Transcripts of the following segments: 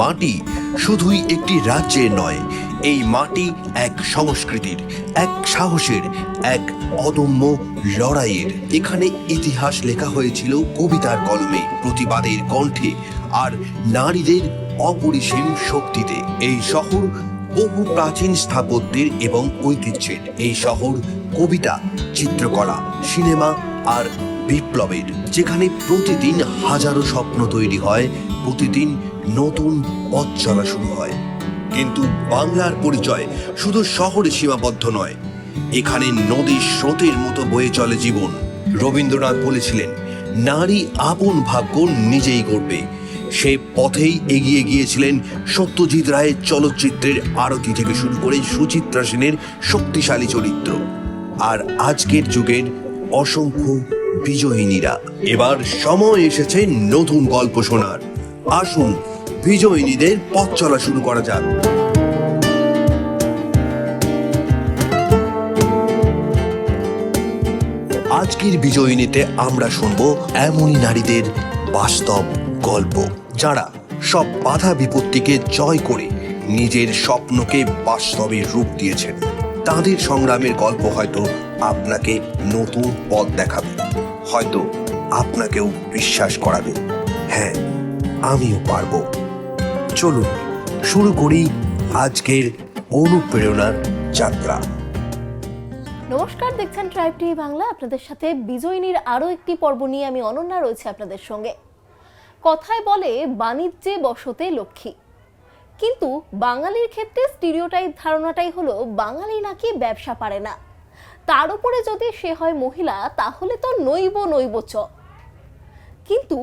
মাটি শুধুই একটি রাজ্যের নয়, এই মাটি এক সংস্কৃতির, এক সাহসের, এক অদম্য লড়াইয়ের। এখানে ইতিহাস লেখা হয়েছিল কবিতার কলমে, প্রতিবাদের কণ্ঠে আর নারীদের অপরিসীম শক্তিতে। এই শহর বহু প্রাচীন স্থাপত্যের এবং ঐতিহ্যের। এই শহর কবিতা, চিত্রকলা, সিনেমা আর বিপ্লবের, যেখানে প্রতিদিন হাজারো স্বপ্ন তৈরি হয়, প্রতিদিন নতুন পথ চলা শুরু হয়। কিন্তু বাংলার পরিচয় শুধু শহরে সীমাবদ্ধ নয়, এখানে নদীর স্রোতের মতো বয়ে চলে জীবন। রবীন্দ্রনাথ বলেছিলেন, নারী আপন ভাগ্য নিজেই করবে সে পথেই এগিয়ে গিয়েছিলেন সত্যজিৎ রায়ের চলচ্চিত্রের আরতি থেকে শুরু করে সুচিত্রা সেনের শক্তিশালী চরিত্র। আর আজকের যুগের অসংখ্য বিজয়িনীরা। এবার সময় এসেছে নতুন গল্প শোনার। আসুন বিজয়িনীদের পথ চলা শুরু করা যাক। আজকের বিজয়িনীতে আমরা শুনব এমনই নারীদের বাস্তব গল্প, যারা সব বাধা বিপত্তিকে জয় করে নিজের স্বপ্নকে বাস্তবে রূপ দিয়েছেন। তাদের সংগ্রামের গল্প হয়তো আপনাকে নতুন পথ দেখাবে, হয়তো আপনাকেও বিশ্বাস করাবে। হ্যাঁ আমিও পারব। চলুন, শুরু করি আজকের অনুপ্রেরণার যাত্রা। নমস্কার, দেখছেন ট্রাইব টিভি বাংলা। আপনাদের সাথে বিজয়িনীর আরও একটি পর্ব নিয়ে আমি অনন্যা রয়েছে আপনাদের সঙ্গে। কথায় বলে বাণিজ্যে বসতে লক্ষ্মী। কিন্তু বাঙালির ক্ষেত্রে স্টিরিওটাইপ ধারণাটাই হলো, বাঙালি নাকি ব্যবসা পারে না। তার উপরে যদি সে হয় মহিলা, তাহলে তো নৈব নৈব চ কিন্তু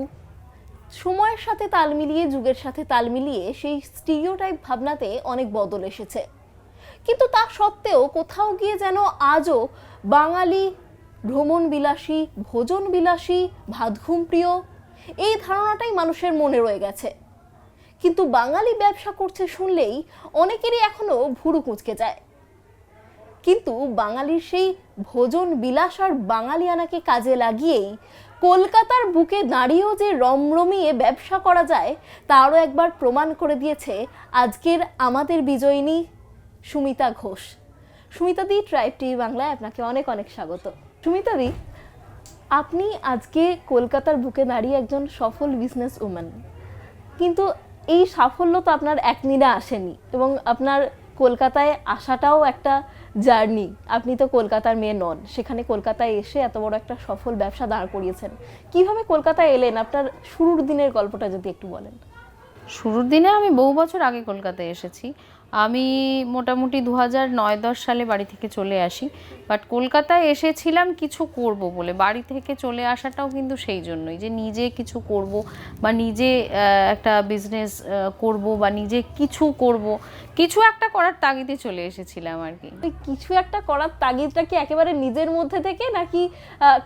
সময়ের সাথে তাল মিলিয়ে, যুগের সাথে তাল মিলিয়ে সেই স্টিরিওটাইপ ভাবনাতে অনেক বদল এসেছে। কিন্তু তা সত্ত্বেও কোথাও গিয়ে যেন আজও বাঙালি ভ্রমণ বিলাসী ভোজন বিলাসী ভাতঘুম প্রিয় এই ধারণাটাই মানুষের মনে রয়ে গেছে। কিন্তু বাঙালি ব্যবসা করছে শুনলেই অনেকেরই এখনও ভুরু কুঁচকে যায়। কিন্তু বাঙালির সেই ভোজন বিলাস আর বাঙালিয়ানাকে কাজে লাগিয়েই কলকাতার বুকে দাঁড়িয়েও যে রমরমিয়ে ব্যবসা করা যায়, তারও একবার প্রমাণ করে দিয়েছে আজকের আমাদের বিজয়িনী সুমিতা ঘোষ। সুমিতা দি ট্রাইব টিভি বাংলায় আপনাকে অনেক অনেক স্বাগত। সুমিতা দি, আপনি আজকে কলকাতার বুকে দাঁড়িয়ে একজন সফল বিজনেস উম্যান কিন্তু এই সাফল্য তো আপনার এক দিনে আসেনি এবং আপনার কলকাতায় আসাটাও একটা জার্নি। আপনি তো কলকাতার মেয়ে নন। সেখানে কলকাতায় এসে এত বড় একটা সফল ব্যবসা দাঁড় করিয়েছেন। কীভাবে কলকাতায় এলেন? আপনার শুরুর দিনের গল্পটা যদি একটু বলেন। শুরুর দিনে আমি বহু বছর আগে কলকাতায় এসেছি। আমি মোটামুটি দু হাজার নয় দশ সালে বাড়ি থেকে চলে আসি। বাট কলকাতায় এসেছিলাম কিছু করব বলে। বাড়ি থেকে চলে আসাটাও কিন্তু সেই জন্যই যে নিজে কিছু করব বা নিজে একটা বিজনেস করব বা নিজে কিছু করব। কিছু একটা করার তাগিদে চলে এসেছিলাম আর কি। কিছু একটা করার তাগিদটা কি একেবারে নিজের মধ্যে থেকে নাকি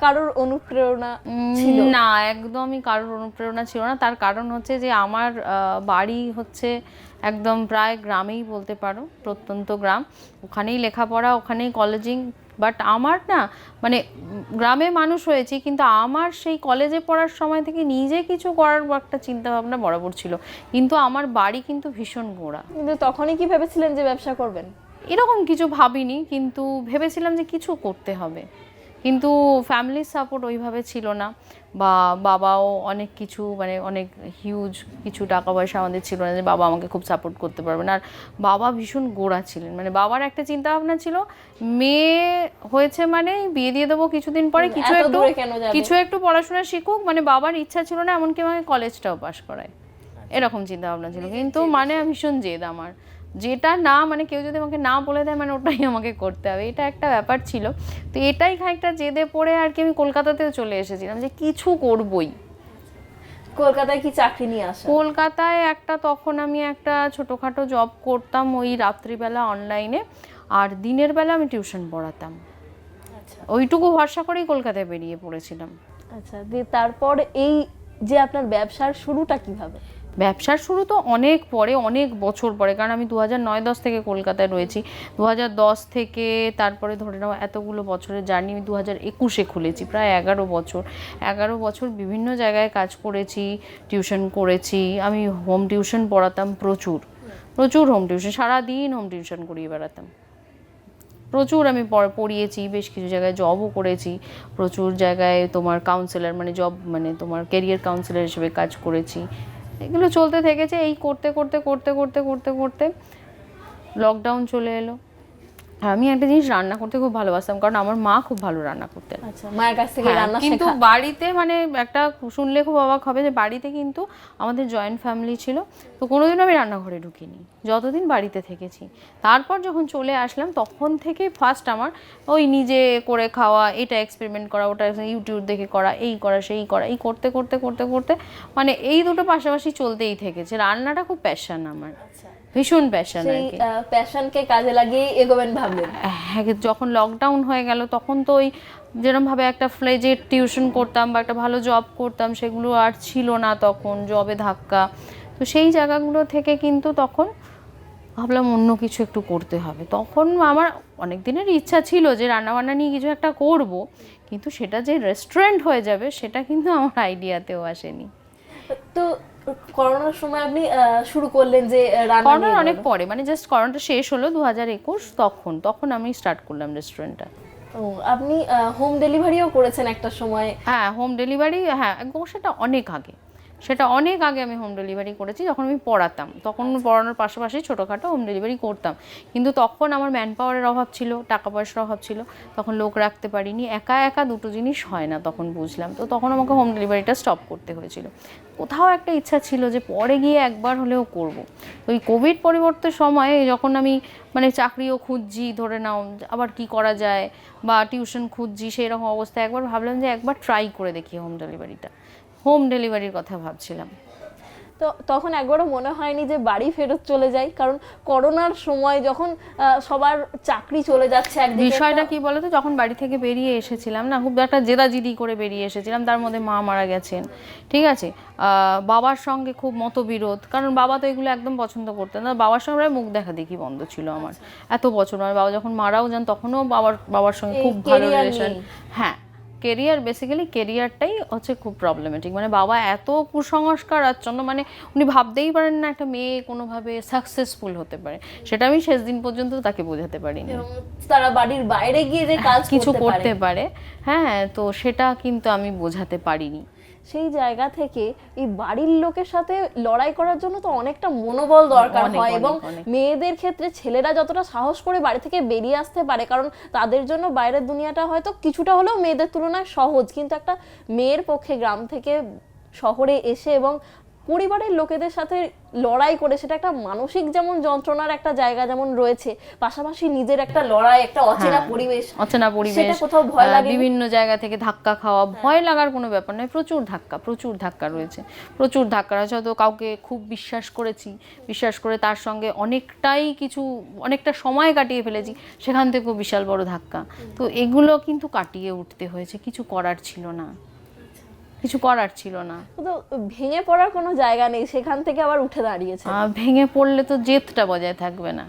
কারোর অনুপ্রেরণা ছিল? না একদমই কারোর অনুপ্রেরণা ছিল না। তার কারণ হচ্ছে যে আমার বাড়ি হচ্ছে একদম প্রায় গ্রামেই বলতে পারো প্রত্যন্ত গ্রাম। ওখানেই লেখাপড়া ওখানেই কলেজিং বাট আমার না মানে গ্রামে মানুষ হয়েছি কিন্তু আমার সেই কলেজে পড়ার সময় থেকে নিজে কিছু করার একটা চিন্তা ভাবনা বরাবর ছিল। কিন্তু আমার বাড়ি কিন্তু ভীষণ গোড়া। কিন্তু তখনই কি ভেবেছিলেন যে ব্যবসা করবেন? এরকম কিছু ভাবিনি কিন্তু ভেবেছিলাম যে কিছু করতে হবে। কিন্তু ফ্যামিলির সাপোর্ট ওইভাবে ছিল না। বা বাবাও অনেক কিছু মানে অনেক হিউজ কিছু টাকা পয়সা আমাদের ছিল না যে বাবা আমাকে খুব সাপোর্ট করতে পারবে। না আর বাবা ভীষণ গোড়া ছিলেন। মানে বাবার একটা চিন্তা ভাবনা ছিল মেয়ে হয়েছে মানে বিয়ে দিয়ে দেবো কিছুদিন পরে কিছু একটু কিছু একটু পড়াশোনা শিখুক মানে বাবার ইচ্ছা ছিল না এমনকি আমাকে কলেজটাও পাশ করায়। এরকম চিন্তা ভাবনা ছিল কিন্তু মানে ভীষণ জেদ আমার। যেটা না মানে কেউ যদি আমাকে না বলে দেয় মানে ওটাই আমাকে করতে হবে। এটা একটা ব্যাপার ছিল। তো এটাই খানিকটা জেদে পড়ে আর কি আমি কলকাতাতেও চলে এসেছিলাম যে কিছু করবই। কলকাতায় কি চাকরি নিয়ে আসা? কলকাতায় একটা তখন আমি একটা ছোটোখাটো জব করতাম ওই রাত্রিবেলা অনলাইনে আর দিনের বেলা আমি টিউশন পড়াতাম। আচ্ছা। ওইটুকু ভরসা করেই কলকাতায় বেরিয়ে পড়েছিলাম। আচ্ছা দিয়ে তারপর এই যে আপনার ব্যবসার শুরুটা কীভাবে? ব্যবসার শুরু তো অনেক পরে, অনেক বছর পরে, কারণ আমি দু হাজার নয়, দশ থেকে কলকাতায় রয়েছি। দু হাজার দশ থেকে তারপরে ধরে নাও এতগুলো বছরের জার্নি আমি দু হাজার একুশে খুলেছি, প্রায় এগারো বছর। এগারো বছর বিভিন্ন জায়গায় কাজ করেছি টিউশন করেছি, আমি হোম টিউশন পড়াতাম প্রচুর। প্রচুর হোম টিউশন সারাদিন হোম টিউশন করিয়ে বেড়াতাম। প্রচুর আমি পড়- পড়িয়েছি, বেশ কিছু জায়গায় জবও করেছি। প্রচুর জায়গায় তোমার কাউন্সিলর মানে জব মানে তোমার কেরিয়ার কাউন্সিলর হিসেবে কাজ করেছি। এগুলো চলতে থেকেছে এই করতে করতে করতে করতে করতে করতে লকডাউন চলে এলো। আমি একটা জিনিস রান্না করতে খুব ভালোবাসতাম কারণ আমার মা খুব ভালো রান্না করতেন। আচ্ছা মায়ের কাছ থেকে হ্যাঁ, রান্না কিন্তু বাড়িতে মানে একটা শুনলে খুব অবাক হবে যে বাড়িতে কিন্তু আমাদের জয়েন্ট ফ্যামিলি ছিল তো কোনোদিন আমি রান্নাঘরে ঢুকিনি যতদিন বাড়িতে থেকেছি। তারপর যখন চলে আসলাম তখন থেকে ফার্স্ট আমার ওই নিজে করে খাওয়া এটা এক্সপেরিমেন্ট করা ওটা ইউটিউব দেখে করা এই করা সেই করা এই করতে করতে করতে করতে মানে এই দুটো পাশাপাশি চলতেই থেকেছে। রান্নাটা খুব প্যাশন আমার। ভীষণ প্যাশন আর সেই কি প্যাশনকে কাজে লাগিয়ে এগোবেন ভাবলেন। হ্যাঁ যখন লকডাউন হয়ে গেল তখন তো ওই যেরমভাবে একটা ফ্লেজের টিউশন করতাম বা একটা ভালো জব করতাম সেগুলো আর ছিল না তখন জবে ধাক্কা। তো সেই জায়গাগুলো থেকে কিন্তু তখন ভাবলাম অন্য কিছু একটু করতে হবে। তখন আমার অনেক দিনের ইচ্ছা ছিল যে রান্নাবান্না নিয়ে কিছু একটা করব কিন্তু সেটা যে রেস্টুরেন্ট হয়ে যাবে সেটা কিন্তু আমার আইডিয়াতেও আসেনি। তো করোনার সময় আপনি শুরু করলেন যে করোনার অনেক পরে মানে জাস্ট করোনাটা শেষ হলো দু হাজার একুশ তখন তখন আমি স্টার্ট করলাম রেস্টুরেন্টটা ও, আপনি হোম ডেলিভারিও করেছেন একটা সময়। হ্যাঁ হোম ডেলিভারি হ্যাঁ সেটা অনেক আগে। সেটা অনেক আগে আমি হোম ডেলিভারি করেছি যখন আমি পড়াতাম। তখন পড়ানোর পাশাপাশি ছোটোখাটো হোম ডেলিভারি করতাম। কিন্তু তখন আমার ম্যান পাওয়ারের অভাব ছিল টাকা পয়সার অভাব ছিল। তখন লোক রাখতে পারিনি একা একা দুটো জিনিস হয় না তখন বুঝলাম। তো তখন আমাকে হোম ডেলিভারিটা স্টপ করতে হয়েছিল। কোথাও একটা ইচ্ছা ছিল যে পরে গিয়ে একবার হলেও করব। ওই কোভিড পরিবর্তের সময়ে যখন আমি মানে চাকরিও খুঁজছি ধরে নাও আবার কি করা যায় বা টিউশন খুঁজছি সেই রকম অবস্থায় একবার ভাবলাম যে একবার ট্রাই করে দেখি হোম ডেলিভারিটা হোম ডেলিভারির কথা ভাবছিলাম। তো তখন একবারও মনে হয়নি যে বাড়ি ফেরত চলে যাই কারণ করোনার সময় যখন সবার চাকরি চলে যাচ্ছে বিষয়টা কি বলতো? যখন বাড়ি থেকে বেরিয়ে এসেছিলাম না খুব একটা জেদাজিদি করে বেরিয়ে এসেছিলাম তার মধ্যে মা মারা গেছেন। ঠিক আছে? বাবার সঙ্গে খুব মতবিরোধ কারণ বাবা তো এগুলো একদম পছন্দ করতেন না। বাবার সঙ্গে প্রায় মুখ দেখা দেখি বন্ধ ছিল আমার। এত বছর আমার বাবা যখন মারাও যান তখনও বাবার বাবার সঙ্গে খুব ভালো রিলেশন হ্যাঁ কেরিয়ার বেসিক্যালি কেরিয়ারটাই হচ্ছে খুব প্রবলেমেটিক মানে বাবা এত কুসংস্কার আচ্ছন্ন মানে উনি ভাবতেই পারেন না একটা মেয়ে কোনোভাবে সাকসেসফুল হতে পারে। সেটা আমি শেষ দিন পর্যন্ত তাকে বোঝাতে পারিনি। তারা বাড়ির বাইরে গিয়ে যে কাজ কিছু করতে পারে। হ্যাঁ তো সেটা কিন্তু আমি বোঝাতে পারিনি। সেই জায়গা থেকে এই বাড়ির লোকের সাথে লড়াই করার জন্য তো অনেকটা মনোবল দরকার হয় এবং মেয়েদের ক্ষেত্রে ছেলেরা যতটা সাহস করে বাড়ি থেকে বেরিয়ে আসতে পারে কারণ তাদের জন্য বাইরের দুনিয়াটা হয়তো কিছুটা হলেও মেয়েদের তুলনায় সহজ কিন্তু একটা মেয়ের পক্ষে গ্রাম থেকে শহরে এসে এবং পরিবারের লোকেদের সাথে লড়াই করে সেটা একটা মানসিক যেমন যন্ত্রণার একটা জায়গা যেমন রয়েছে পাশাপাশি নিজের একটা লড়াই একটা অচেনা হ্যাঁ, পরিবেশ অচেনা পরিবেশ সেটা কোথাও ভয় লাগেনি? বিভিন্ন জায়গা থেকে ধাক্কা খাওয়া ভয় লাগার কোনো ব্যাপার নয় প্রচুর ধাক্কা প্রচুর ধাক্কা রয়েছে প্রচুর ধাক্কা রয়েছে হয়তো কাউকে খুব বিশ্বাস করেছি বিশ্বাস করে তার সঙ্গে অনেকটাই কিছু অনেকটা সময় কাটিয়ে ফেলেছি সেখান থেকেও বিশাল বড় ধাক্কা। তো এগুলো কিন্তু কাটিয়ে উঠতে হয়েছে কিছু করার ছিল না। কিছু করার ছিল না। তো ভেঙে পড়ার কোনো জায়গা নেই সেখান থেকে আবার উঠে দাঁড়িয়েছে। আর ভেঙে পড়লে তো জেদটা বজায় থাকবে না।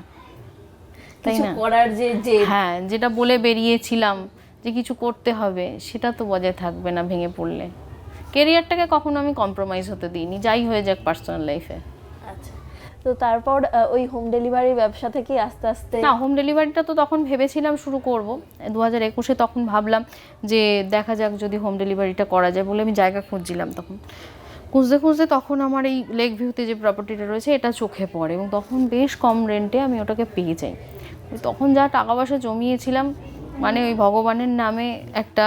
তাই না? করার যে যে হ্যাঁ যেটা বলে বেরিয়েছিলাম যে কিছু করতে হবে সেটা তো বজায় থাকবে না ভেঙে পড়লে। কেরিয়ারটাকে কখনো আমি কম্প্রোমাইজ হতে দিইনি যাই হয়ে যাক পার্সোনাল লাইফে তো তারপর ওই হোম ডেলিভারি ব্যবসা থেকে আস্তে আস্তে না হোম ডেলিভারিটা তো তখন ভেবেছিলাম শুরু করব। দু হাজার একুশে তখন ভাবলাম যে দেখা যাক যদি হোম ডেলিভারিটা করা যায় বলে আমি জায়গা খুঁজছিলাম তখন। খুঁজতে খুঁজতে তখন আমার এই লেক ভিউতে যে প্রপার্টিটা রয়েছে, এটা চোখে পড়ে এবং তখন বেশ কম রেন্টে আমি ওটাকে পেয়ে যাই। তখন যা টাকা পয়সা জমিয়েছিলাম মানে ওই ভগবানের নামে একটা,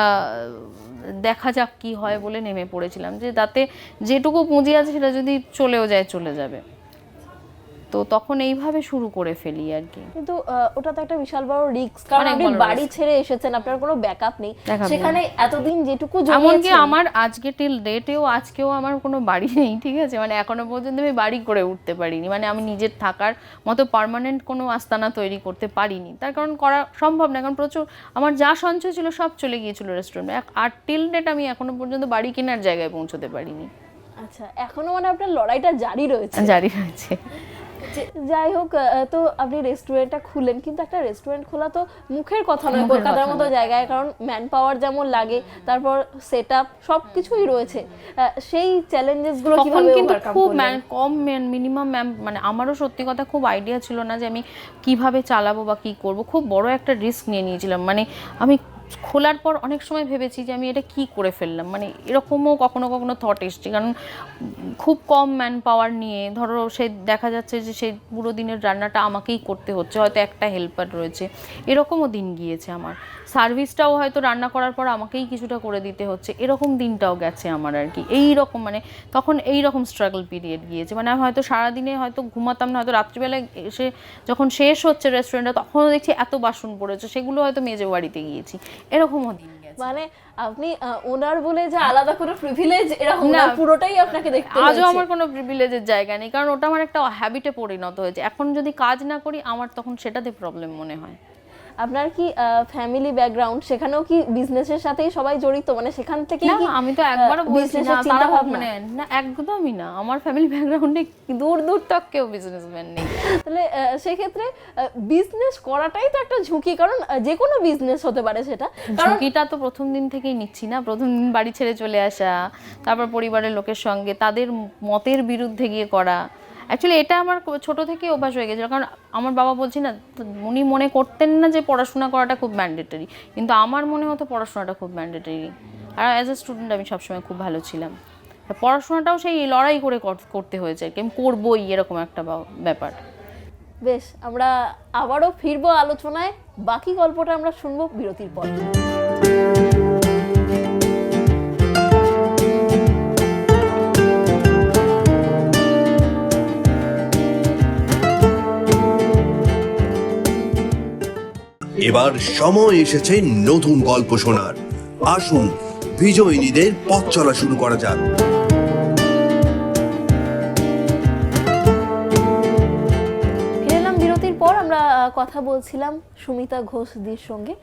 দেখা যাক কি হয় বলে নেমে পড়েছিলাম। যে তাতে যেটুকু পুঁজি আছে সেটা যদি চলেও যায়, চলে যাবে। তো তখন এইভাবে শুরু করে ফেলি আর কি। কিন্তু ওটা তো একটা বিশাল বড় রিস্ক কারণ আপনি বাড়ি ছেড়ে এসেছেন আপনার কোনো ব্যাকআপ নেই। সেখানে এতদিন যেটুকু এমনকি আমার আজকে টিল ডেটেও আজকেও আমার কোনো বাড়ি নেই ঠিক আছে? মানে এখনও পর্যন্ত আমি বাড়ি করে উঠতে পারিনি। মানে আমি নিজের থাকার মতো পার্মানেন্ট কোনো আস্তানা তৈরি করতে পারিনি। তার কারণ করা সম্ভব না কারণ প্রচুর আমার যা সঞ্চয় ছিল সব চলে গিয়েছিল রেস্টুরেন্টে আর টিল ডেট আমি এখনও পর্যন্ত বাড়ি কেনার জায়গায় পৌঁছতে পারিনি। আচ্ছা এখনও মানে আপনার লড়াইটা জারি রয়েছে। জারি হয়েছে যে- যাই হোক তো আপনি রেস্টুরেন্টটা খুললেন কিন্তু একটা রেস্টুরেন্ট খোলা তো মুখের কথা নয় কলকাতার মতো জায়গায় কারণ ম্যান পাওয়ার যেমন লাগে তারপর সেট আপ সব কিছুই রয়েছে সেই চ্যালেঞ্জেসগুলো তখন কীভাবে কিন্তু খুব কম মিনিমাম ম্যাম মানে আমারও সত্যি কথা খুব আইডিয়া ছিল না যে আমি কীভাবে চালাবো বা কি করব খুব বড় একটা রিস্ক নিয়ে নিয়েছিলাম। মানে আমি খোলার পর অনেক সময় ভেবেছি যে আমি এটা কি করে ফেললাম? মানে এরকমও কখনো কখনো থট এসছে। কারণ খুব কম ম্যান পাওয়ার নিয়ে, ধরো সে দেখা যাচ্ছে যে সেই পুরো দিনের রান্নাটা আমাকেই করতে হচ্ছে, হয়তো একটা হেল্পার রয়েছে। এরকমও দিন গিয়েছে আমার। সার্ভিসটাও হয়তো রান্না করার পর আমাকেই কিছুটা করে দিতে হচ্ছে। এরকম দিনটাও গেছে আমার আর কি। এই রকম মানে তখন এই রকম স্ট্রাগল পিরিয়ড গিয়েছে। মানে আমি হয়তো সারাদিনে হয়তো ঘুমাতাম না হয়তো রাত্রিবেলায় এসে যখন শেষ হচ্ছে রেস্টুরেন্টে তখনও দেখছি এত বাসন পড়েছে সেগুলো হয়তো মেজে বাড়িতে গিয়েছি। এরকমও দিন মানে আপনি ওনার বলে যে আলাদা করে প্রিভিলেজ এরকম না। না। পুরোটাই আপনাকে দেখতে আজও আমার কোনো প্রিভিলেজের জায়গা নেই। কারণ ওটা আমার একটা হ্যাবিটে পরিণত হয়েছে। এখন যদি কাজ না করি আমার তখন সেটাতে প্রবলেম মনে হয়। আপনার কি ফ্যামিলি ব্যাকগ্রাউন্ড সেখানেও কি বিজনেসের সাথেই সবাই জড়িত? মানে সেখান থেকে না আমি তো একবারও তারা ভাবনা মানে না একদমই না। আমার ফ্যামিলি ব্যাকগ্রাউন্ডে দূর দূর তক কেউ বিজনেসম্যান নেই। তাহলে সেক্ষেত্রে বিজনেস করাটাই তো একটা ঝুঁকি কারণ যে কোনো বিজনেস হতে পারে সেটা। কারণ ঝুঁকিটা তো প্রথম দিন থেকেই নিচ্ছি না। প্রথম দিন বাড়ি ছেড়ে চলে আসা তারপর পরিবারের লোকের সঙ্গে তাদের মতের বিরুদ্ধে গিয়ে করা অ্যাকচুয়ালি এটা আমার ছোট থেকেই অভ্যাস হয়ে গেছিল। কারণ আমার বাবা বলছি না উনি মনে করতেন না যে পড়াশোনা করাটা খুব ম্যান্ডেটরি কিন্তু আমার মনে হতো পড়াশোনাটা খুব ম্যান্ডেটরি আর অ্যাজ এ স্টুডেন্ট আমি সবসময় খুব ভালো ছিলাম। পড়াশোনাটাও সেই লড়াই করে কর- করতে হয়েছে আর কি। আমি করবোই এরকম একটা ব্যাপার। বেশ, আমরা আবারও ফিরবো আলোচনায়। বাকি গল্পটা আমরা শুনব বিরতির পর। এবার সময় এসেছে নতুন গল্প শোনার। আসুন বিজয়িনীদের পথ চলা শুরু করা যাক। আমরা কথা বলছিলাম সুমিতা ঘোষদির সঙ্গে।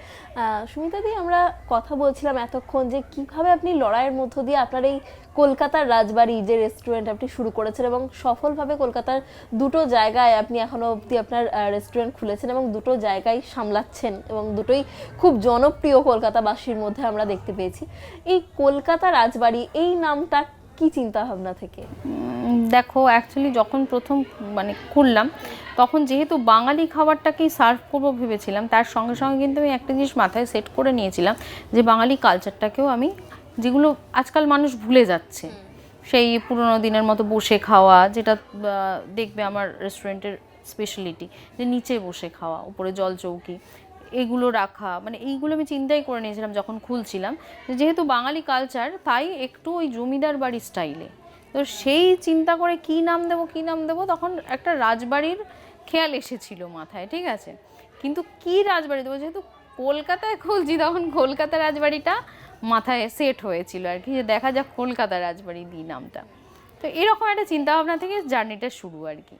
সুমিতা দি, আমরা কথা বলছিলাম এতক্ষণ যে কীভাবে আপনি লড়াইয়ের মধ্য দিয়ে আপনার এই কলকাতার রাজবাড়ি, যে রেস্টুরেন্ট আপনি শুরু করেছেন এবং সফলভাবে কলকাতার দুটো জায়গায় আপনি এখনও অবধি আপনার রেস্টুরেন্ট খুলেছেন এবং দুটো জায়গায় সামলাচ্ছেন এবং দুটোই খুব জনপ্রিয় কলকাতাবাসীর মধ্যে আমরা দেখতে পেয়েছি। এই কলকাতা রাজবাড়ি, এই নামটা কি চিন্তা ভাবনা থেকে দেখো অ্যাকচুয়ালি যখন প্রথম মানে খুললাম তখন যেহেতু বাঙালি খাবারটাকেই সার্ভ করব ভেবেছিলাম তার সঙ্গে সঙ্গে কিন্তু আমি একটা জিনিস মাথায় সেট করে নিয়েছিলাম যে বাঙালি কালচারটাকেও আমি যেগুলো আজকাল মানুষ ভুলে যাচ্ছে। সেই পুরোনো দিনের মতো বসে খাওয়া যেটা দেখবে আমার রেস্টুরেন্টের স্পেশালিটি যে নিচে বসে খাওয়া উপরে জল চৌকি এগুলো রাখা মানে এইগুলো আমি চিন্তাই করে নিয়েছিলাম যখন খুলছিলাম যে যেহেতু বাঙালি কালচার তাই একটু ওই জমিদার বাড়ির স্টাইলে তো সেই চিন্তা করে কি নাম দেব, কি নাম দেব, তখন একটা রাজবাড়ির খেয়াল এসেছিল মাথায়, ঠিক আছে? কিন্তু কি রাজবাড়ি দেবো? যেহেতু কলকাতায় খুলছি, তখন কলকাতা রাজবাড়িটা মাথায় সেট হয়েছিল আর কি, যে দেখা যাক কলকাতা রাজবাড়ি দিই নামটা। তো এরকম একটা চিন্তাভাবনা থেকে জার্নিটা শুরু আর কি।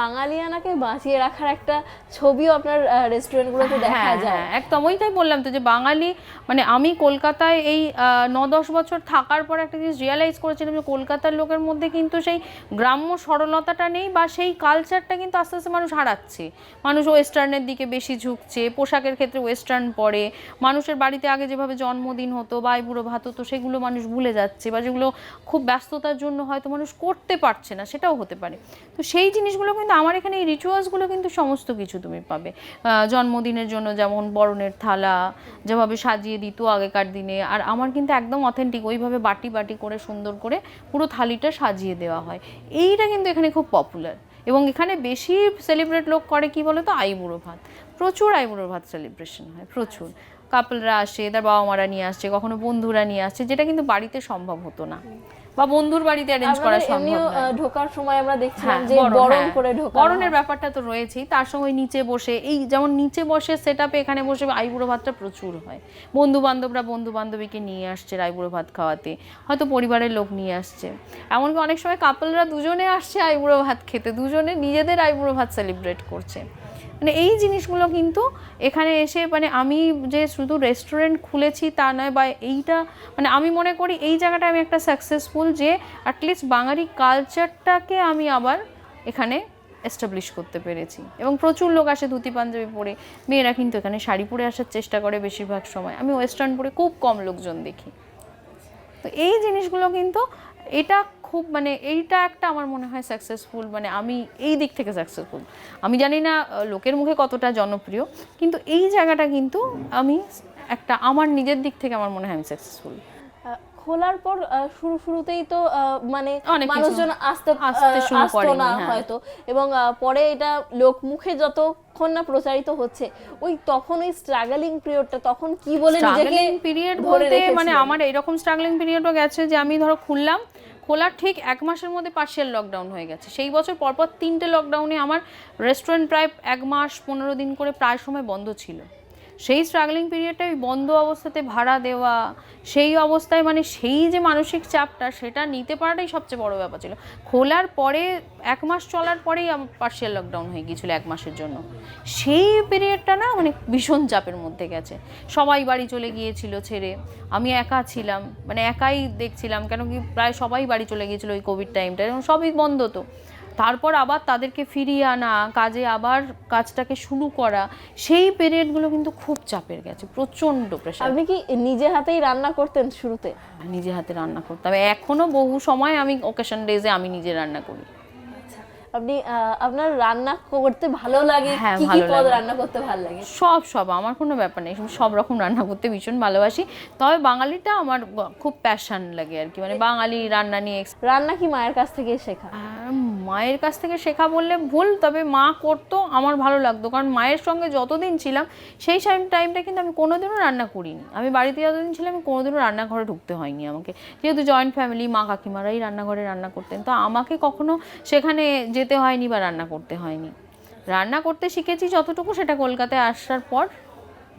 বাঙালিয়ানাকে বাঁচিয়ে রাখার একটা ছবিও আপনার রেস্টুরেন্টগুলোতে দেখা হ্যাঁ, যায়। হ্যাঁ, একদম ওইটাই বললাম তো যে বাঙালি মানে আমি কলকাতায় এই ন দশ বছর থাকার পর একটা জিনিস রিয়ালাইজ করেছিলাম যে কলকাতার লোকের মধ্যে কিন্তু সেই গ্রাম্য সরলতাটা নেই বা সেই কালচারটা কিন্তু আস্তে আস্তে মানুষ হারাচ্ছে। মানুষ ওয়েস্টার্নের দিকে বেশি ঝুঁকছে পোশাকের ক্ষেত্রে ওয়েস্টার্ন পরে মানুষের বাড়িতে আগে যেভাবে জন্মদিন হতো বা বুড়ো ভাত হতো সেগুলো মানুষ ভুলে যাচ্ছে বা যেগুলো খুব ব্যস্ততার জন্য হয়তো মানুষ করতে পারছে না সেটাও হতে পারে। তো সেই জিনিসগুলো কিন্তু আমার এখানে এই রিচুয়ালসগুলো কিন্তু সমস্ত কিছু তুমি পাবে। জন্মদিনের জন্য যেমন বরণের থালা, যেভাবে সাজিয়ে দিত আগেকার দিনে, আর আমার কিন্তু একদম অথেন্টিক ওইভাবে বাটি বাটি করে সুন্দর করে পুরো থালিটা সাজিয়ে দেওয়া হয়। এইটা কিন্তু এখানে খুব পপুলার এবং এখানে বেশি সেলিব্রেট লোক করে কি বলো তো আইবুড়ো ভাত। প্রচুর আইবুড়ো ভাত সেলিব্রেশন হয়, প্রচুর। কাপলরা আসে, তার বাবা মারা নিয়ে আসছে, কখনো বন্ধুরা নিয়ে আসছে, যেটা কিন্তু বাড়িতে সম্ভব হতো না। বা বন্ধুর বাড়িতে অ্যারেঞ্জ করা সম্ভব নয়। ঢোকার সময় আমরা দেখছিলাম হ্যাঁ, যে বরণ, হ্যাঁ। করে ঢোকা বরণের ব্যাপারটা তো রয়েছেই তার সঙ্গে নিচে বসে এই যেমন নিচে বসে সেট এখানে বসে আইবুড়ো ভাতটা প্রচুর হয়। বন্ধু বান্ধবরা বন্ধু বান্ধবীকে নিয়ে আসছে আইবুড়ো ভাত খাওয়াতে হয়তো পরিবারের লোক নিয়ে আসছে। এমনকি অনেক সময় কাপলরা দুজনে আসছে আইবুড়ো ভাত খেতে দুজনে নিজেদের আইবুড়ো ভাত সেলিব্রেট করছে। মানে এই জিনিসগুলো কিন্তু এখানে এসে মানে আমি যে শুধু রেস্টুরেন্ট খুলেছি তা নয় বা এইটা মানে আমি মনে করি এই জায়গাটা আমি একটা সাকসেসফুল যে অ্যাটলিস্ট বাঙালি কালচারটাকে আমি আবার এখানে এস্টাবলিশ করতে পেরেছি। এবং প্রচুর লোক আসে ধুতি পাঞ্জাবি পরে। মেয়েরা কিন্তু এখানে শাড়ি পরে আসার চেষ্টা করে বেশিরভাগ সময়। আমি ওয়েস্টার্ন পরে খুব কম লোকজন দেখি। তো এই জিনিসগুলো কিন্তু এটা খুব মানে এইটা একটা আমার মনে হয় সাকসেসফুল মানে আমি এই দিক থেকে সাকসেসফুল আমি জানি না লোকের মুখে কতটা জনপ্রিয় কিন্তু এই জায়গাটা কিন্তু আমি একটা আমার নিজের দিক থেকে আমার মনে হয় আমি সাকসেসফুল খোলার পর শুরু শুরুতেই তো মানে মানুষজন আসতে আসতে শুরু করেনি, না হ্যাঁ। হয়তো। এবং পরে এটা লোক মুখে যতক্ষণ না প্রচারিত হচ্ছে ওই তখন ওই স্ট্রাগলিং পিরিয়ডটা তখন কি বলে নিজেকে স্ট্রাগলিং পিরিয়ড বলতে মানে আমার এরকম স্ট্রাগলিং পিরিয়ডও গেছে যে আমি ধরো খুললাম খোলার ঠিক এক মাসের মধ্যে পার্শিয়াল লকডাউন হয়ে গেছে। সেই বছর পরপর তিনটে লকডাউনে আমার রেস্টুরেন্ট প্রায় এক মাস পনেরো দিন করে প্রায় সময় বন্ধ ছিল। সেই স্ট্রাগলিং পিরিয়ডটা ওই বন্ধ অবস্থাতে ভাড়া দেওয়া, সেই অবস্থায় মানে সেই যে মানসিক চাপটা সেটা নিতে পারাটাই সবচেয়ে বড় ব্যাপার ছিল। খোলার পরে, এক মাস চলার পরেই আমার পার্শিয়াল লকডাউন হয়ে গিয়েছিল এক মাসের জন্য। সেই পিরিয়ডটা না মানে ভীষণ চাপের মধ্যে গেছে। সবাই বাড়ি চলে গিয়েছিল ছেড়ে। আমি একা ছিলাম মানে একাই দেখছিলাম কেন কি প্রায় সবাই বাড়ি চলে গিয়েছিল ওই কোভিড টাইমটা এবং সবই বন্ধ তো। তারপর আবার তাদেরকে ফিরিয়ে আনা কাজে আবার কাজটাকে শুরু করা সেই পিরিয়ডগুলো কিন্তু খুব চাপের গেছে প্রচণ্ড প্রেশার আপনি কি নিজে হাতেই রান্না করতেন শুরুতে? নিজে হাতে রান্না করতাম। এখনও বহু সময় আমি ওকেশন ডেজে আমি নিজে রান্না করি। আপনি আপনার রান্না করতে ভালো লাগে? হ্যাঁ, কি কি পদ রান্না করতে ভালো লাগে? সব সব আমার কোনো ব্যাপার নেই। সব রকম রান্না করতে ভীষণ ভালোবাসি। তবে বাঙালিটা আমার খুব প্যাশন লাগে আর কি। মানে বাঙালি রান্না নিয়ে রান্না কি মায়ের কাছ থেকে শেখা? মায়ের কাছ থেকে শেখা বললে ভুল তবে মা করতো আমার ভালো লাগতো। কারণ মায়ের সঙ্গে যতদিন ছিলাম সেই টাইম টাইমটা কিন্তু আমি কোনোদিনও রান্না করিনি। আমি বাড়িতে যতদিন ছিলাম আমি কোনোদিনও রান্নাঘরে ঢুকতে হয়নি আমাকে। যেহেতু জয়েন্ট ফ্যামিলি মা কাকিমারাই রান্নাঘরে রান্না করতেন। তো আমাকে কখনো সেখানে যেতে হয়নি বা রান্না করতে হয়নি। রান্না করতে শিখেছি যতটুকু সেটা কলকাতায় আসার পর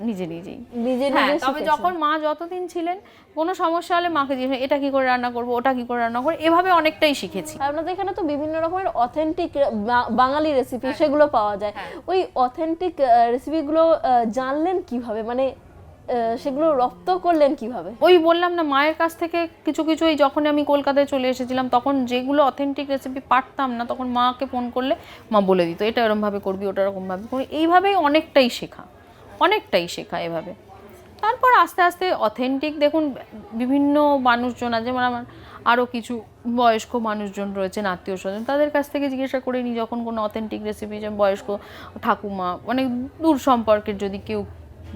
নিজে নিজেই। নিজে হ্যাঁ নিজে তবে যখন মা যতদিন ছিলেন কোনো সমস্যা হলে মাকে জিজ্ঞেস এটা কি করে রান্না করব? ওটা কি করে রান্না করব? এভাবে অনেকটাই শিখেছি। আপনাদের এখানে তো বিভিন্ন রকমের অথেন্টিক বাঙালি রেসিপি হ্যাঁ। সেগুলো পাওয়া যায়। ওই অথেন্টিক রেসিপিগুলো জানলেন কীভাবে? মানে সেগুলো রপ্ত করলেন কীভাবে? ওই বললাম না, মায়ের কাছ থেকে কিছু কিছু এই যখন আমি কলকাতায় চলে এসেছিলাম, তখন যেগুলো অথেন্টিক রেসিপি পারতাম না, তখন মাকে ফোন করলে মা বলে দিত, এটা এরকমভাবে করবি, ওটা এরকমভাবে করবি। এইভাবেই অনেকটাই শেখা অনেকটাই শেখা এভাবে। তারপর আস্তে আস্তে অথেন্টিক দেখুন, বিভিন্ন মানুষজন আছে মানে আমার আরও কিছু বয়স্ক মানুষজন রয়েছেন, আত্মীয় স্বজন, তাদের কাছ থেকে জিজ্ঞাসা করে নিই যখন কোনো অথেন্টিক রেসিপি যেমন বয়স্ক ঠাকুমা অনেক দূর সম্পর্কের যদি কেউ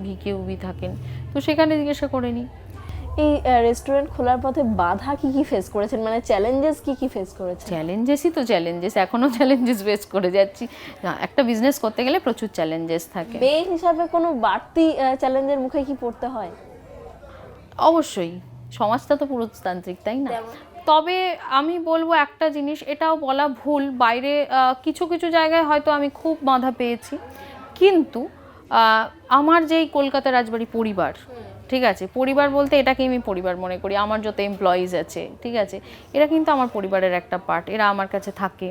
ভি কেউ ভি থাকেন। তো সেখানে জিজ্ঞাসা করে নিই এই রেস্টুরেন্ট খোলার পথে বাধা কি কি ফেস করেছেন? মানে চ্যালেঞ্জেস কি কি ফেস করেছেন? চ্যালেঞ্জেসই তো চ্যালেঞ্জেস এখনও চ্যালেঞ্জেস ফেস করে যাচ্ছি। না, একটা বিজনেস করতে গেলে প্রচুর চ্যালেঞ্জেস থাকে। মেয়ে হিসাবে কোনো বাড়তি চ্যালেঞ্জের মুখে কি পড়তে হয়? অবশ্যই সমাজটা তো পুরুষতান্ত্রিক তাই না? তবে আমি বলব একটা জিনিস এটাও বলা ভুল। বাইরে কিছু কিছু জায়গায় হয়তো আমি খুব বাধা পেয়েছি। কিন্তু আমার যেই কলকাতা রাজবাড়ি পরিবার, ঠিক আছে? পরিবার বলতে এটাকে আমি পরিবার মনে করি। আমার যত এমপ্লয়িজ আছে, ঠিক আছে? এরা কিন্তু আমার পরিবারের একটা পার্ট এরা আমার কাছে থাকে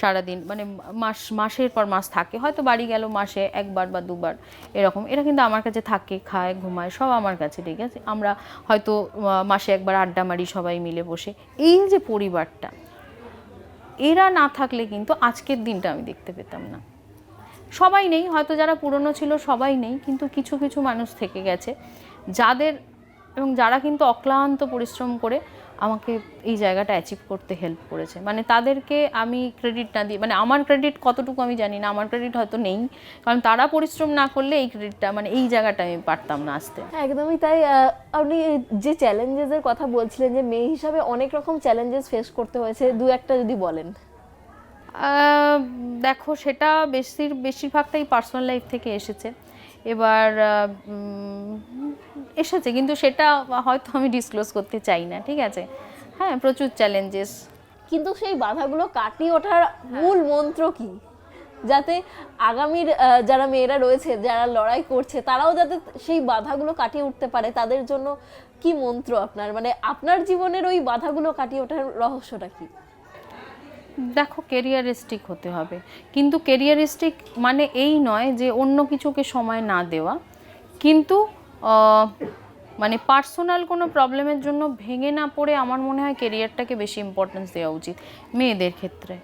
সারাদিন মানে মাস, মাসের পর মাস থাকে। হয়তো বাড়ি গেল মাসে একবার বা দুবার, এরকম। এরা কিন্তু আমার কাছে থাকে, খায়, ঘুমায়, সব আমার কাছে, ঠিক আছে? আমরা হয়তো মাসে একবার আড্ডা মারি, সবাই মিলে বসে। এই যে পরিবারটা, এরা না থাকলে কিন্তু আজকের দিনটা আমি দেখতে পেতাম না। সবাই নেই হয়তো যারা পুরনো ছিল সবাই নেই কিন্তু কিছু কিছু মানুষ থেকে গেছে। যাদের এবং যারা কিন্তু অক্লান্ত পরিশ্রম করে আমাকে এই জায়গাটা অ্যাচিভ করতে হেল্প করেছে। মানে তাদেরকে আমি ক্রেডিট না দিই মানে আমার ক্রেডিট কতটুকু আমি জানি না আমার ক্রেডিট হয়তো নেই কারণ তারা পরিশ্রম না করলে এই ক্রেডিটটা মানে এই জায়গাটা আমি পারতাম না আসতে। হ্যাঁ, একদমই তাই। আপনি যে চ্যালেঞ্জেসের কথা বলছিলেন যে মেয়ে হিসাবে অনেক রকম চ্যালেঞ্জেস ফেস করতে হয়েছে দু একটা যদি বলেন। দেখো, সেটা বেশির বেশিরভাগটাই পার্সোনাল লাইফ থেকে এসেছে। এবার এসেছে, কিন্তু সেটা হয়তো আমি ডিসক্লোজ করতে চাই না, ঠিক আছে? হ্যাঁ প্রচুর চ্যালেঞ্জেস কিন্তু সেই বাধাগুলো কাটিয়ে ওঠার মূল মন্ত্র কি? যাতে আগামীর যারা মেয়েরা রয়েছে, যারা লড়াই করছে, তারাও যাতে সেই বাধাগুলো কাটিয়ে উঠতে পারে। তাদের জন্য কি মন্ত্র আপনার? মানে আপনার জীবনের ওই বাধাগুলো কাটিয়ে ওঠার রহস্যটা কি? দেখো কেরিয়ারিস্টিক হতে হবে। কিন্তু কেরিয়ারিস্টিক মানে এই নয় যে অন্য কিছুকে সময় না দেওয়া। কিন্তু মানে পার্সোনাল কোনো প্রবলেমের জন্য ভেঙে না পড়ে আমার মনে হয় কেরিয়ারটাকে বেশি ইম্পর্টেন্স দেওয়া উচিত। মেয়েদের ক্ষেত্রে।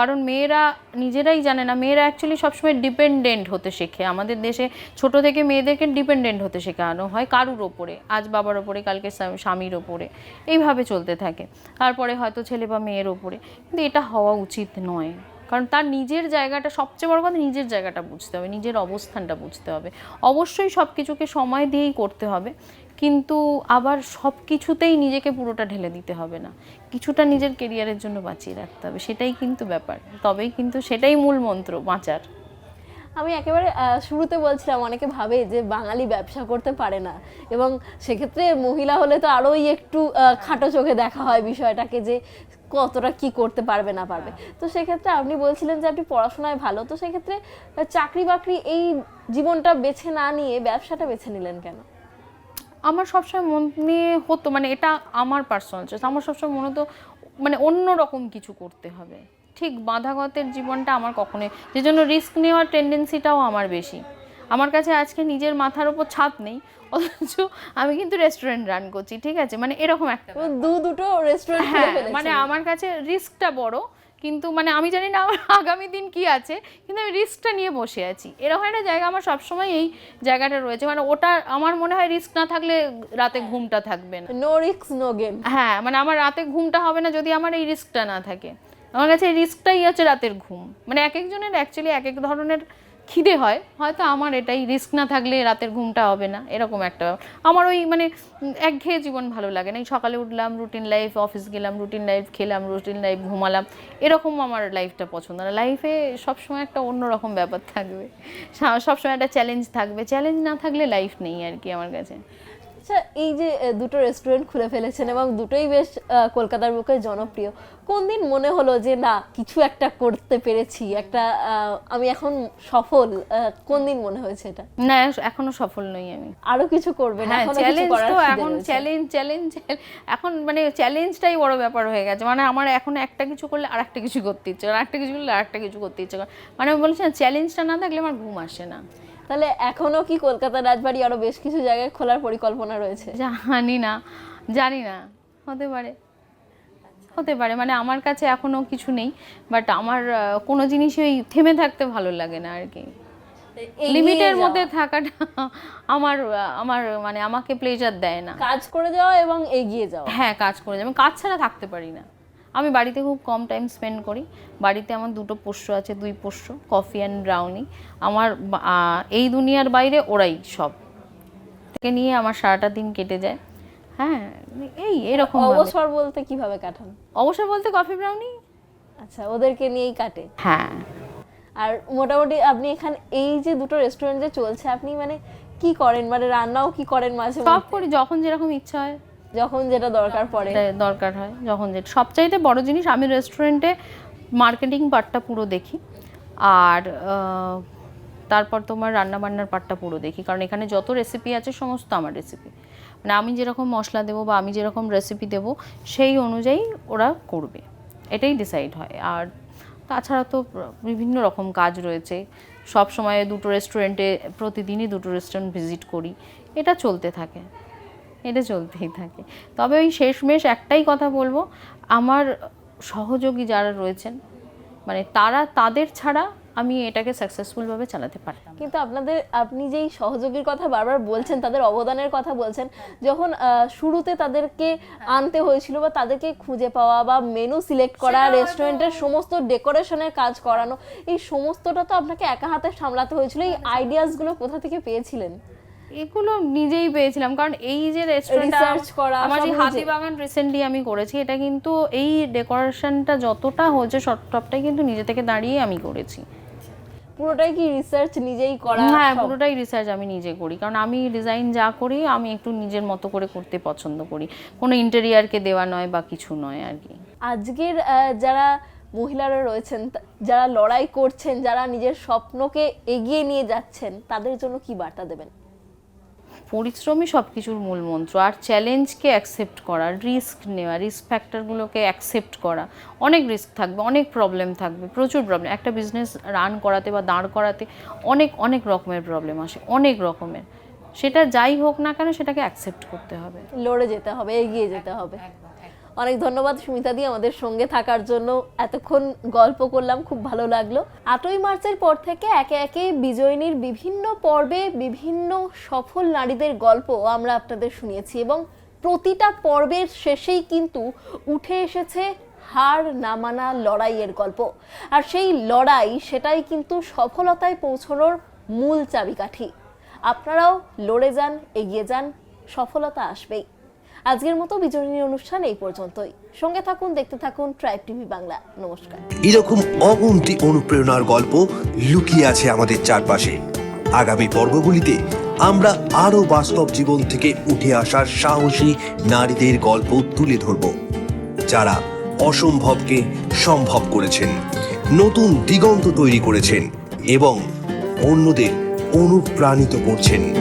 কারণ মেয়েরা নিজেরাই জানে না, মেয়েরা অ্যাকচুয়ালি সবসময় ডিপেন্ডেন্ট হতে শেখে। আমাদের দেশে ছোট থেকে মেয়েদেরকে ডিপেন্ডেন্ট হতে শেখানো হয় কারুর ওপরে, আজ বাবার ওপরে, কালকে স্বামীর ওপরে, এইভাবে চলতে থাকে। তারপরে হয়তো ছেলে বা মেয়ের ওপরে। কিন্তু এটা হওয়া উচিত নয়। কারণ তার নিজের জায়গাটা, সবচেয়ে বড় কথা নিজের জায়গাটা বুঝতে হবে, নিজের অবস্থানটা বুঝতে হবে। অবশ্যই সব কিছুকে সময় দিয়েই করতে হবে। কিন্তু আবার সব কিছুতেই নিজেকে পুরোটা ঢেলে দিতে হবে না। কিছুটা নিজের কেরিয়ারের জন্য বাঁচিয়ে রাখতে হবে সেটাই কিন্তু ব্যাপার। তবেই কিন্তু সেটাই মূল মন্ত্র বাঁচার। আমি একেবারে শুরুতে বলছিলাম অনেকে ভাবে যে বাঙালি ব্যবসা করতে পারে না। এবং সেক্ষেত্রে মহিলা হলে তো আরোই একটু খাটো চোখে দেখা হয় বিষয়টাকে যে কতটা কি করতে পারবে না পারবে। তো সেক্ষেত্রে আপনি বলছিলেন যে আপনি পড়াশোনায় ভালো। তো সেক্ষেত্রে চাকরি বাকরি এই জীবনটা বেছে না নিয়ে ব্যবসাটা বেছে নিলেন কেন? আমার সবসময় মন নিয়ে হতো মানে এটা আমার পার্সোনাল চয়েস আমার সবসময় মনে হতো মানে অন্য রকম কিছু করতে হবে। ঠিক বাঁধাগতের জীবনটা আমার কখনোই যে জন্য রিস্ক নেওয়ার টেন্ডেন্সিটাও আমার বেশি। আমার কাছে আজকে নিজের মাথার ওপর ছাদ নেই অথচ আমি কিন্তু রেস্টুরেন্ট রান করছি ঠিক আছে? মানে এরকম একটা দু দুটো রেস্টুরেন্ট হ্যাঁ মানে আমার কাছে রিস্কটা বড় কিন্তু মানে আমি জানি না আমার আগামী দিন কি আছে কিন্তু আমি রিস্কটা নিয়ে বসে আছি। এরকম একটা জায়গা আমার সবসময় এই জায়গাটা রয়েছে। মানে ওটা আমার মনে হয় রিস্ক না থাকলে রাতে ঘুমটা থাকবে না। নো রিস্ক নো গেম হ্যাঁ মানে আমার রাতে ঘুমটা হবে না যদি আমার এই রিস্কটা না থাকে। আমার কাছে এই রিস্কটাই হচ্ছে রাতের ঘুম। মানে এক একজনের অ্যাকচুয়ালি এক এক ধরনের খিদে হয়, হয়তো আমার এটাই রিস্ক না থাকলে রাতের ঘুমটা হবে না, এরকম একটা ব্যাপার। আমার ওই মানে একঘেয়ে জীবন ভালো লাগে না। এই সকালে উঠলাম রুটিন লাইফ অফিস গেলাম রুটিন লাইফ খেলাম রুটিন লাইফ ঘুমালাম, এরকম আমার লাইফটা পছন্দ না। লাইফে সবসময় একটা অন্যরকম ব্যাপার থাকবে। সবসময় একটা চ্যালেঞ্জ থাকবে। চ্যালেঞ্জ না থাকলে লাইফ নেই আর কি আমার কাছে। আচ্ছা এই যে দুটো রেস্টুরেন্ট খুলে ফেলেছেন এবং দুটোই বেশ কলকাতার বুকে জনপ্রিয় কোন দিন মনে হলো যে না কিছু একটা করতে পেরেছি একটা আমি এখন সফল কোন দিন মনে হয়েছে এটা? না এখনও সফল নই আমি। আরও কিছু করবে না এখনও চ্যালেঞ্জ তো এখন চ্যালেঞ্জ চ্যালেঞ্জ এখন মানে চ্যালেঞ্জটাই বড় ব্যাপার হয়ে গেছে মানে আমার এখন একটা কিছু করলে আর একটা কিছু করতে ইচ্ছে আর একটা কিছু করলে আর একটা কিছু করতে ইচ্ছে করে। মানে আমি বলছি না চ্যালেঞ্জটা না থাকলে আমার ঘুম আসে না। তাহলে এখনও কি কলকাতার রাজবাড়ি আরও বেশ কিছু জায়গায় খোলার পরিকল্পনা রয়েছে? জানি না জানি না হতে পারে। হতে পারে মানে আমার কাছে এখনও কিছু নেই বাট আমার কোনো জিনিসই ওই থেমে থাকতে ভালো লাগে না আর কি। লিমিটের মধ্যে থাকাটা আমার আমার মানে আমাকে প্লেজার দেয় না। কাজ করে যাওয়া এবং এগিয়ে যাওয়া। হ্যাঁ কাজ করে। আমি কাজ ছাড়া থাকতে পারি না। আমি বাড়িতে খুব কম টাইম স্পেন্ড করি। বাড়িতে আমার দুটো পোষ্য আছে দুই পোষ্য কফি অ্যান্ড ব্রাউনি আমার এই দুনিয়ার বাইরে ওরাই সব। থেকে নিয়ে আমার সারাটা দিন কেটে যায়। হ্যাঁ এই এরকম অবসর বলতে কীভাবে কাটান? অবসর বলতে কফি ব্রাউনি আচ্ছা ওদেরকে নিয়েই কাটে? হ্যাঁ। আর মোটামুটি আপনি এখানে এই যে দুটো রেস্টুরেন্ট যে চলছে আপনি মানে কি করেন? মানে রান্নাও কি করেন মাঝে সব করি যখন যেরকম ইচ্ছা হয়। যখন যেটা দরকার পড়ে। দরকার হয় যখন যেটা সবচাইতে বড় জিনিস আমি রেস্টুরেন্টে মার্কেটিং পার্টটা পুরো দেখি। আর তারপর তোমার রান্না বান্নার পার্টটা পুরো দেখি। কারণ এখানে যত রেসিপি আছে সমস্ত আমার রেসিপি মানে আমি যেরকম মশলা দেবো বা আমি যেরকম রেসিপি দেবো সেই অনুযায়ী ওরা করবে। এটাই ডিসাইড হয়। আর তাছাড়া তো বিভিন্ন রকম কাজ রয়েছে। সব সময় দুটো রেস্টুরেন্টে প্রতিদিনই দুটো রেস্টুরেন্ট ভিজিট করি। এটা চলতে থাকে। এটা চলতেই থাকে। তবে ওই শেষমেশ একটাই কথা বলব আমার সহযোগী যারা রয়েছেন মানে তারা তাদের ছাড়া আমি এটাকে সাকসেসফুলভাবে চালাতে পারতাম না। কিন্তু আপনাদের আপনি যেই সহযোগীর কথা বারবার বলছেন তাদের অবদানের কথা বলছেন যখন শুরুতে তাদেরকে আনতে হয়েছিল বা তাদেরকে খুঁজে পাওয়া বা মেনু সিলেক্ট করা রেস্টুরেন্টের সমস্ত ডেকোরেশনের কাজ করানো এই সমস্তটা তো আপনাকে একা হাতে সামলাতে হয়েছিল। এই আইডিয়াসগুলো কোথা থেকে পেয়েছিলেন? এগুলো নিজেই পেয়েছিলাম। কারণ এই যে রেস্টুরেন্ট করা, আমার যে নিজে। হাতিবাগান রিসেন্টলি আমি করেছি এটা কিন্তু এই ডেকোরেশনটা যতটা হয়েছে সবটাই কিন্তু নিজে থেকে দাঁড়িয়ে আমি করেছি। পুরোটাই কি রিসার্চ নিজেই করা হ্যাঁ পুরোটাই রিসার্চ আমি নিজে করি। কারণ আমি ডিজাইন যা করি আমি একটু নিজের মতো করে করতে পছন্দ করি। কোনো ইন্টেরিয়ারকে দেওয়া নয় বা কিছু নয় আর কি। আজকের যারা মহিলারা রয়েছেন যারা লড়াই করছেন যারা নিজের স্বপ্নকে এগিয়ে নিয়ে যাচ্ছেন তাদের জন্য কি বার্তা দেবেন? পরিশ্রমই সব কিছুর মূল মন্ত্র আর চ্যালেঞ্জকে অ্যাকসেপ্ট করা রিস্ক নেওয়া রিস্ক ফ্যাক্টরগুলোকে অ্যাকসেপ্ট করা। অনেক রিস্ক থাকবে অনেক প্রবলেম থাকবে প্রচুর প্রবলেম একটা বিজনেস রান করাতে বা দাঁড় করাতে অনেক অনেক রকমের প্রবলেম আসে অনেক রকমের। সেটা যাই হোক না কেন সেটাকে অ্যাকসেপ্ট করতে হবে। লড়ে যেতে হবে এগিয়ে যেতে হবে। অনেক ধন্যবাদ সুমিতা দি আমাদের সঙ্গে থাকার জন্য। এতক্ষণ গল্প করলাম, খুব ভালো লাগল। আটই মার্চের পর থেকে একে একে বিজয়িনীর বিভিন্ন পর্বে বিভিন্ন সফল নারীদের গল্প আমরা আপনাদের শুনিয়েছি এবং প্রতিটা পর্বের শেষেই কিন্তু উঠে এসেছে হার না মানা লড়াইয়ের গল্প। আর সেই লড়াই, সেটাই কিন্তু সফলতায় পৌঁছানোর মূল চাবিকাঠি। আপনারাও লড়ে যান, এগিয়ে যান, সফলতা আসবেই। আজকের মতো বিজয়িনী অনুষ্ঠান এই পর্যন্তই। সঙ্গে থাকুন, দেখতে থাকুন ট্রাইব টিভি বাংলা। নমস্কার। এরকম অগুন্তি অনুপ্রেরণার গল্প লুকিয়ে আছে আমাদের চারপাশে। আগামী পর্বগুলিতে আমরা আরও বাস্তব জীবন থেকে উঠে আসার সাহসী নারীদের গল্প তুলে ধরব, যারা অসম্ভবকে সম্ভব করেছেন, নতুন দিগন্ত তৈরি করেছেন এবং অন্যদের অনুপ্রাণিত করছেন।